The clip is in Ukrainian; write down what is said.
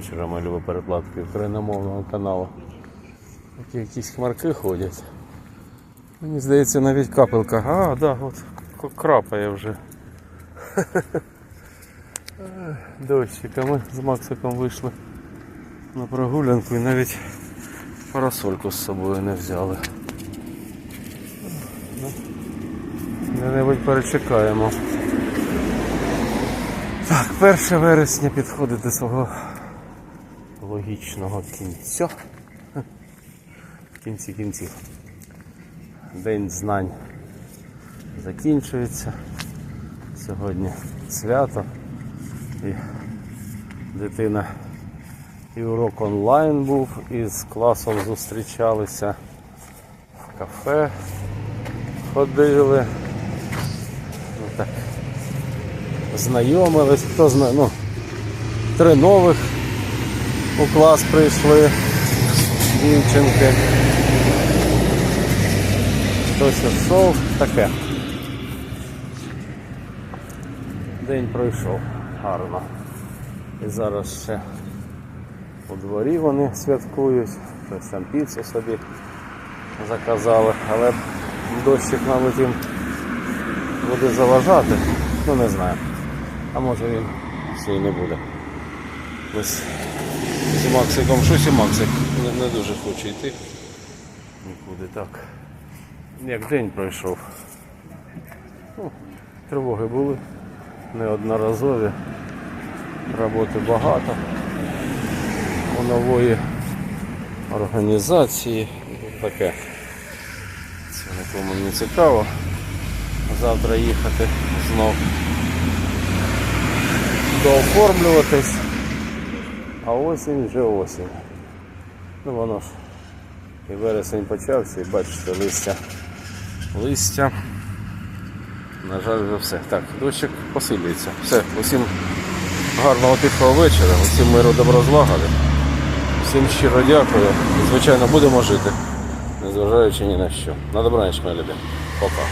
вечора ми любимо перекладки україномовного каналу. Такі якісь хмарки ходять. Мені здається, навіть капелка. А, да, от крапає вже. Ех, Дощик, а ми з Максиком вийшли на прогулянку і навіть парасольку з собою не взяли. Ну, Де-небудь перечекаємо. Так, 1 вересня підходить до свого логічного кінця. В кінці кінців. День знань закінчується. Сьогодні свято. І дитина і урок онлайн був, і з класом зустрічалися в кафе, ходили. Ну, так, знайомились, хто знає, ну, три нових у клас прийшли дівчинки. Хтось йшов, таке. День пройшов гарно. І зараз ще у дворі вони святкують, щось там піцу собі заказали, але дощик, мабуть, їм буде заважати. Ну не знаю. А може він ще не буде. Ось з Максиком, щось і Максик не, не дуже хоче йти. Нікуди так. Як день пройшов. Ну, тривоги були неодноразові. Роботи багато. У нової організації. Таке. Це нікому не цікаво. Завтра їхати знов дооформлюватись. А осінь вже осінь. Ну воно ж і вересень почався, і бачите, листя. Листя. На жаль, вже все. Так, дощик посилюється. Все, усім гарного тихого вечора, усім миру добро. Всім щиро дякую. І, звичайно, будемо жити, незважаючи ні на що. На добраніч, мої любі. Пока.